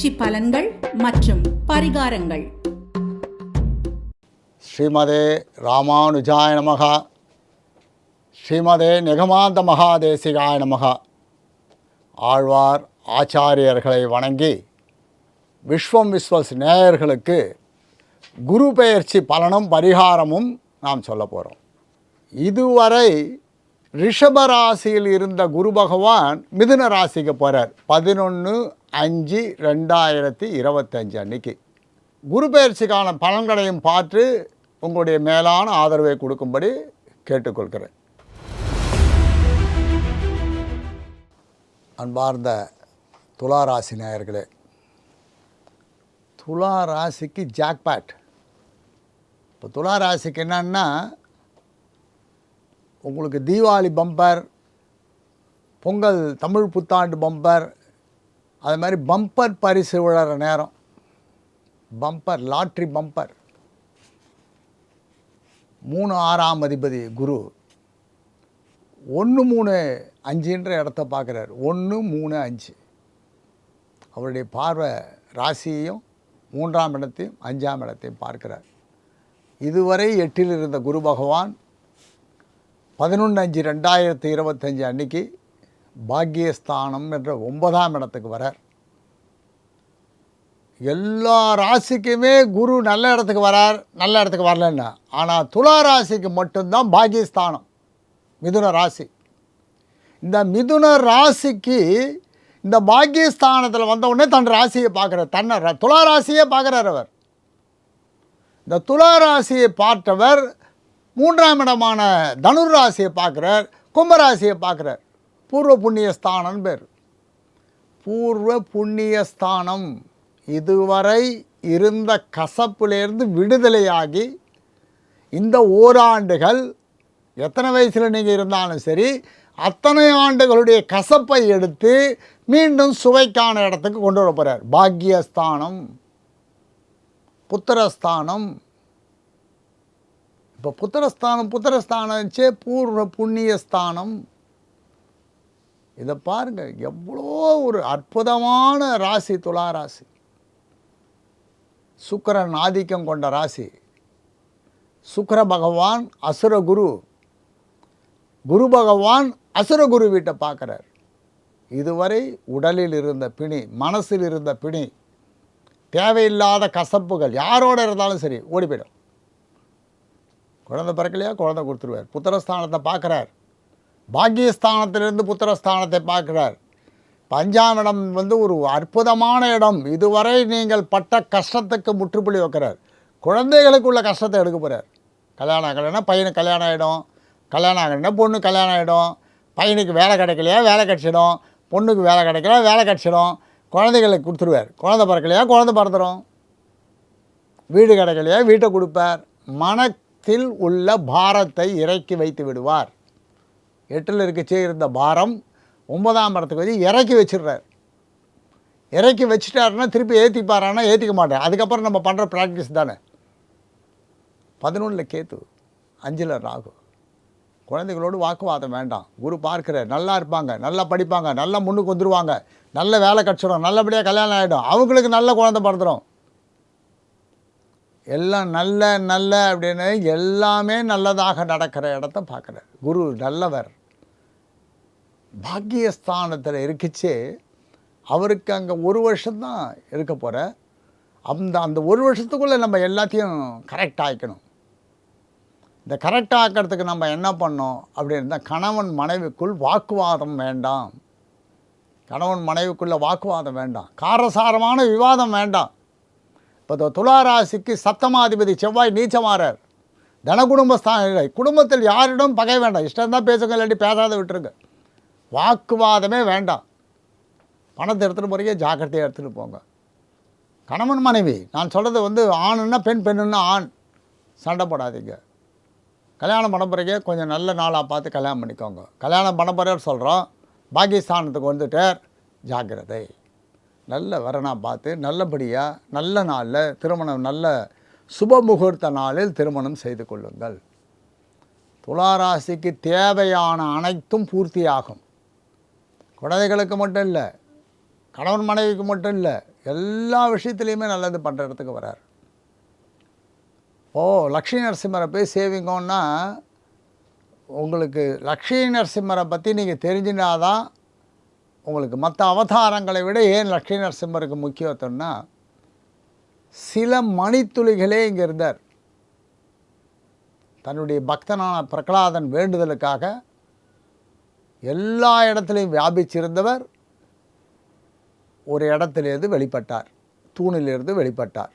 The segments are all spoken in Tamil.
பெயர்ச்சி பலன்கள் மற்றும் பரிகாரங்கள். ஸ்ரீமதே ராமானுஜாய நமகா. ஸ்ரீமதே நிகமாந்த மகாதேசிகாய நமகா. ஆழ்வார் ஆச்சாரியர்களை வணங்கி விஸ்வம் விஸ்வஸ் நேயர்களுக்கு குரு பெயர்ச்சி பலனும் பரிகாரமும் நாம் சொல்ல போகிறோம் இதுவரை ரிஷபராசியில் இருந்த குரு பகவான் மிதுன ராசிக்கு போகிறார் பதினொன்று அஞ்சு ரெண்டாயிரத்தி இருபத்தஞ்சு அன்னைக்கு. குரு பயிற்சிக்கான பலன்களையும் பார்த்து உங்களுடைய மேலான ஆதரவை கொடுக்கும்படி கேட்டுக்கொள்கிறேன். அன்பார்ந்த துலா ராசி நேயர்களே துலா ராசிக்கு ஜாக்பேட் இப்போ துலா ராசிக்கு என்னன்னா உங்களுக்கு தீபாவளி பம்பர் பொங்கல் தமிழ் புத்தாண்டு பம்பர் அது மாதிரி பம்பர் பரிசு விழற நேரம். Bumper lottery bumper. மூணு ஆறாம் அதிபதி குரு. ஒன்று மூணு அஞ்சுன்ற இடத்த பார்க்குறாரு. ஒன்று மூணு அஞ்சு. அவருடைய பார்வை ராசியையும் மூன்றாம் இடத்தையும் அஞ்சாம் இடத்தையும் பார்க்கிறார். இதுவரை எட்டில் இருந்த குரு பகவான் பதினொன்று அஞ்சு ரெண்டாயிரத்தி இருபத்தஞ்சி அன்னைக்கு பாக்கியஸ்தானம் என்ற ஒன்பதாம் இடத்துக்கு வரார். எல்லா ராசிக்குமே குரு நல்ல இடத்துக்கு வரார் நல்ல இடத்துக்கு வரலன்னா. ஆனால் துலா ராசிக்கு மட்டும்தான் பாக்கியஸ்தானம் மிதுன ராசி. இந்த மிதுன ராசிக்கு இந்த பாக்கியஸ்தானத்தில் வந்தவுடனே தன் ராசியை பார்க்குறார் தன்னை ர- துலா ராசியே பார்க்குறார் அவர். இந்த துலா ராசியை பார்த்தவர் மூன்றாம் இடமான தனுர் ராசியை பார்க்குறார் கும்பராசியை பார்க்குறார். பூர்வ புண்ணிய ஸ்தானம் பேர். பூர்வ புண்ணிய ஸ்தானம் இதுவரை இருந்த கசப்பிலேருந்து விடுதலையாகி இந்த ஓராண்டுகள் எத்தனை வயசில் நீங்கள் இருந்தாலும் சரி அத்தனை ஆண்டுகளுடைய கசப்பை எடுத்து மீண்டும் சுவைக்கான இடத்துக்கு கொண்டு வர போகிறார் பாக்கியஸ்தானம் புத்திரஸ்தானம். இப்போ புத்திரஸ்தானம் புத்திரஸ்தானச்சே பூர்வ புண்ணியஸ்தானம். இதை பாருங்கள் எவ்வளோ ஒரு அற்புதமான ராசி துலா ராசி. சுக்கரன் ஆதிக்கம் கொண்ட ராசி. சுக்கர பகவான் அசுர குரு. குரு பகவான் அசுர குரு வீட்டை பார்க்குறார். இதுவரை உடலில் இருந்த பிணி மனசில் இருந்த பிணி தேவையில்லாத கசப்புகள் யாரோட இருந்தாலும் சரி ஓடி போயிடும். குழந்தை பிறக்கலையா? குழந்தை கொடுத்துருவார். புத்திரஸ்தானத்தை பார்க்குறார். பாக்கியஸ்தானத்திலிருந்து புத்திரஸ்தானத்தை பார்க்குறார். பஞ்சாம் இடம் வந்து ஒரு அற்புதமான இடம். இதுவரை நீங்கள் பட்ட கஷ்டத்துக்கு முற்றுப்புள்ளி வைக்கிறார். குழந்தைகளுக்குள்ள கஷ்டத்தை எடுக்க போகிறார் கல்யாணம் ஆகலைன்னா பையனுக்கு கல்யாணம் ஆகிடும் கல்யாணம் ஆகலைன்னா பொண்ணு கல்யாணம் ஆகிடும் பையனுக்கு வேலை கிடைக்கலையா வேலை கிடச்சிடும். பொண்ணுக்கு வேலை கிடைக்கல வேலை கிடச்சிடும். குழந்தைகளுக்கு கொடுத்துருவார். குழந்த பிறக்கலையா குழந்தை பிறந்துடும் வீடு கிடைக்கலையா வீட்டை கொடுப்பார். மனத்தில் உள்ள பாரத்தை இறக்கி வைத்து விடுவார். எட்டில் இருக்கச்சே இருந்த பாரம் ஒன்பதாம் மரத்துக்கு வச்சு இறக்கி வச்சிடுறார். இறக்கி வச்சுட்டாருன்னா திருப்பி ஏற்றிப்பாரான்னா ஏற்றிக்க மாட்டேன் அதுக்கப்புறம் நம்ம பண்ணுற ப்ராக்டிஸ் தானே? பதினொன்றில் கேத்து அஞ்சில் ராகு. குழந்தைகளோடு வாக்குவாதம் வேண்டாம். குரு பார்க்கிற நல்லா இருப்பாங்க நல்லா படிப்பாங்க நல்லா முன்னுக்கு வந்துடுவாங்க நல்ல வேலை கிடச்சிடும் நல்லபடியாக கல்யாணம் ஆகிடும் அவங்களுக்கு நல்ல குழந்தை பிறந்துடும் எல்லாம் நல்ல நல்ல அப்படின்னு எல்லாமே நல்லதாக நடக்கிற இடத்த பார்க்குறார். குரு நல்லவர். பாக்கியஸ்தானத்தில் இருக்குச்சு அவருக்கு அங்கே ஒரு வருஷம்தான் இருக்க போகிற அந்த அந்த ஒரு வருஷத்துக்குள்ளே நம்ம எல்லாத்தையும் கரெக்ட் ஆகிக்கணும் இந்த கரெக்ட் ஆக்கிறதுக்கு நம்ம என்ன பண்ணோம் அப்படின்னா கணவன் மனைவிக்குள் வாக்குவாதம் வேண்டாம். கணவன் மனைவிக்குள்ளே வாக்குவாதம் வேண்டாம். காரசாரமான விவாதம் வேண்டாம். இப்போ துளாராசிக்கு துலா ராசிக்கு சப்தமாதிபதி செவ்வாய் நீச்சமாறார். தனகுடும்பஸ்தான குடும்பத்தில் யாரிடம் பகை வேண்டாம். இஷ்டம் தான் பேசுங்க இல்லாட்டி பேசாத விட்டுருங்க. வாக்குவாதமே வேண்டாம். பணத்தை எடுத்துகிட்டு போகிறீங்க ஜாக்கிரதையாக எடுத்துகிட்டு போங்க. கணவன் மனைவி நான் சொல்கிறது வந்து ஆணுன்னா பெண் பெண்ணுன்னா ஆண். சண்டை போடாதீங்க. கல்யாணம் பண்ண போகிறீங்க கொஞ்சம் நல்ல நாளாக பார்த்து கல்யாணம் பண்ணிக்கோங்க. கல்யாணம் பண்ண போகிறேன்னு சொல்கிறோம் பாகிஸ்தானத்துக்கு வந்துட்டார் ஜாக்கிரதை. நல்ல வரனா பார்த்து நல்லபடியாக நல்ல நாளில் திருமணம் நல்ல சுப முகூர்த்த நாளில் திருமணம் செய்து கொள்ளுங்கள். துளாராசிக்கு தேவையான அனைத்தும் பூர்த்தியாகும். குழந்தைகளுக்கு மட்டும் இல்லை கணவன் மனைவிக்கு மட்டும் இல்லை எல்லா விஷயத்துலையுமே நல்லது பண்ணுற இடத்துக்கு வரார். ஓ லக்ஷ்மி நரசிம்மரை போய் சேவிங்கன்னா உங்களுக்கு லக்ஷ்மி நரசிம்மரை பற்றி நீங்கள் தெரிஞ்சினாதான் உங்களுக்கு மற்ற அவதாரங்களை விட ஏன் லக்ஷ்மி நரசிம்மருக்கு முக்கியத்துவம்னா சில மணித்துளிகளே இங்கே இருந்தார். தன்னுடைய பக்தனான பிரகலாதன் வேண்டுதலுக்காக எல்லா இடத்துலையும் வியாபிச்சிருந்தவர் ஒரு இடத்திலிருந்து வெளிப்பட்டார் தூணிலிருந்து வெளிப்பட்டார்.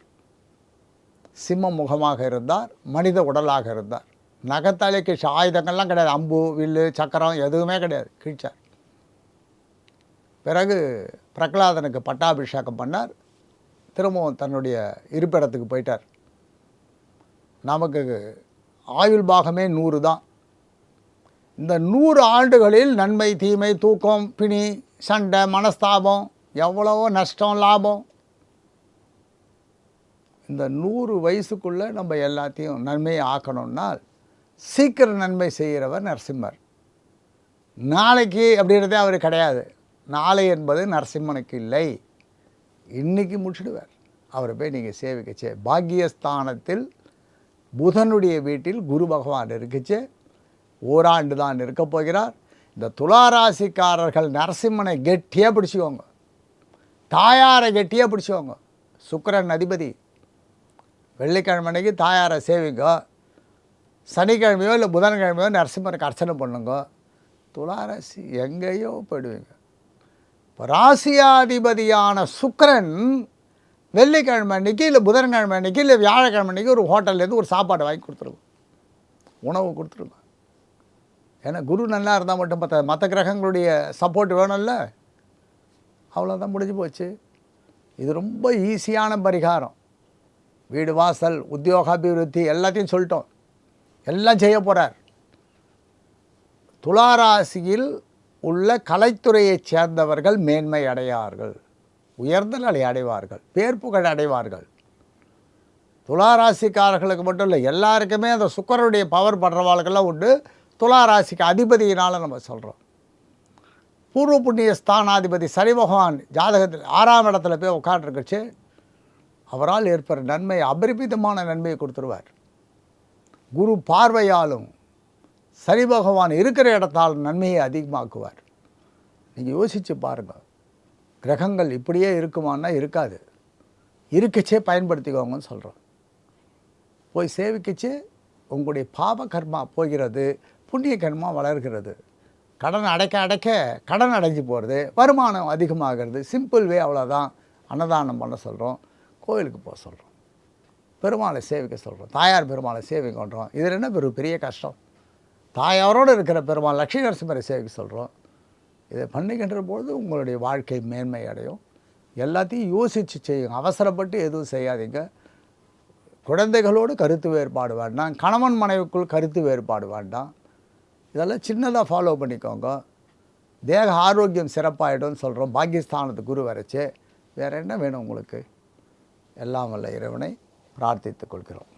சிம்ம முகமாக இருந்தார் மனித உடலாக இருந்தார். நகத்தாலே ஆயுதங்கள்லாம் கிடையாது. அம்பு வில்லு சக்கரம் எதுவுமே கிடையாது. கிழிச்சார். பிறகு பிரகலாதனுக்கு பட்டாபிஷேகம் பண்ணார். திரும்பவும் தன்னுடைய இருப்பிடத்துக்கு போயிட்டார். நமக்கு ஆயுள் பாகமே நூறு தான். இந்த நூறு ஆண்டுகளில் நன்மை தீமை தூக்கம் பிணி சண்டை மனஸ்தாபம் எவ்வளவோ நஷ்டம் லாபம். இந்த நூறு வயசுக்குள்ளே நம்ம எல்லாத்தையும் நன்மையை ஆக்கணும்னால் சீக்கிரம் நன்மை செய்கிறவர் நரசிம்மர். நாளைக்கு அப்படின்றதே அவர் கிடையாது. நாளை என்பது நரசிம்மனுக்கு இல்லை. இன்னைக்கு முடிச்சிடுவார். அவரை போய் நீங்கள் சேவிக்கச்சே பாக்கியஸ்தானத்தில் புதனுடைய வீட்டில் குரு பகவான் இருக்குச்சு. ஓராண்டு தான் இருக்க போகிறார். இந்த துளாராசிக்காரர்கள் நரசிம்மனை கெட்டியாக பிடிச்சிக்கோங்க. தாயாரை கெட்டியாக பிடிச்சிக்கோங்க. சுக்கரன் அதிபதி. வெள்ளிக்கிழமை அன்னைக்கு தாயாரை சேவிங்க. சனிக்கிழமையோ இல்லை புதன்கிழமையோ நரசிம்மருக்கு அர்ச்சனை பண்ணுங்க. துளாராசி எங்கேயோ போயிடுவீங்க. இப்போ ராசியாதிபதியான சுக்கிரன் வெள்ளிக்கிழமை அன்னைக்கு இல்லை புதன்கிழமை அன்னைக்கு இல்லை வியாழக்கிழமை அன்னைக்கு ஒரு ஹோட்டல்லேருந்து ஒரு சாப்பாடு வாங்கி கொடுத்துருவோம் உணவு கொடுத்துருங்க. ஏன்னா குரு நல்லா இருந்தால் மட்டும் பார்த்தா மற்ற கிரகங்களுடைய சப்போர்ட் வேணும்ல. அவ்வளோதான் முடிஞ்சு போச்சு. இது ரொம்ப ஈஸியான பரிகாரம். வீடு வாசல் உத்தியோகாபிவிருத்தி எல்லாத்தையும் சொல்லிட்டோம். எல்லாம் செய்ய போகிறார் துளாராசியில் உள்ள கலைத்துறையைச் சேர்ந்தவர்கள் மேன்மை அடையார்கள். உயர்ந்த நிலை அடைவார்கள். பேர் புகழ் அடைவார்கள். துளாராசிக்காரர்களுக்கு மட்டும் இல்லை எல்லாருக்குமே அந்த சுக்கரனுடைய பவர் படுறவாளுக்கெல்லாம் உண்டு. துளாராசிக்கு அதிபதியினால் நம்ம சொல்கிறோம் பூர்வ புண்ணிய ஸ்தானாதிபதி சனி பகவான் ஜாதகத்தில் ஆறாம் இடத்துல போய் உட்காண்டிருக்கச்சு அவரால் ஏற்படுற நன்மை அபரிமிதமான நன்மையை கொடுத்துருவார். குரு பார்வையாலும் சனி பகவான் இருக்கிற இடத்தால் நன்மையை அதிகமாக்குவார். நீங்கள் யோசித்து பாருங்கள் கிரகங்கள் இப்படியே இருக்குமான்னா இருக்காது. இருக்கச்சே பயன்படுத்திக்கோங்கன்னு சொல்கிறோம் போய் சேவிக்கச்சு உங்களுடைய பாப கர்மா போகிறது. புண்ணிய கர்மா வளர்கிறது. கடன் அடைக்க அடைக்க கடன் அடைஞ்சு போகிறது வருமானம் அதிகமாகிறது. சிம்பிள் வே அவ்வளோதான் அன்னதானம் பண்ண சொல்கிறோம் கோவிலுக்கு போக சொல்கிறோம் பெருமாளை சேவிக்க சொல்கிறோம் தாயார் பெருமாளை சேவிக்கன்றோம் இதில் என்ன பெரு பெரிய கஷ்டம்? தாயாரோடு இருக்கிற பெருமாள் லட்சுமி நரசிம்மரை சேவிக்க சொல்கிறோம் இதை பண்ணிக்கின்ற பொழுது உங்களுடைய வாழ்க்கை மேன்மை அடையும். எல்லாத்தையும் யோசித்து செய்யுங்க. அவசரப்பட்டு எதுவும் செய்யாதீங்க. குழந்தைகளோடு கருத்து வேறுபாடு வேண்டாம். கணவன் மனைவிக்குள் கருத்து வேறுபாடு வேண்டாம். இதெல்லாம் சின்னதாக ஃபாலோ பண்ணிக்கோங்க. தேக ஆரோக்கியம் சிறப்பாகிடும்னு சொல்கிறோம் பாகிஸ்தானத்து குரு வரைச்சு. வேறு என்ன வேணும் உங்களுக்கு? எல்லாம் வல்ல இறைவனை பிரார்த்தித்துக் கொள்கிறோம்.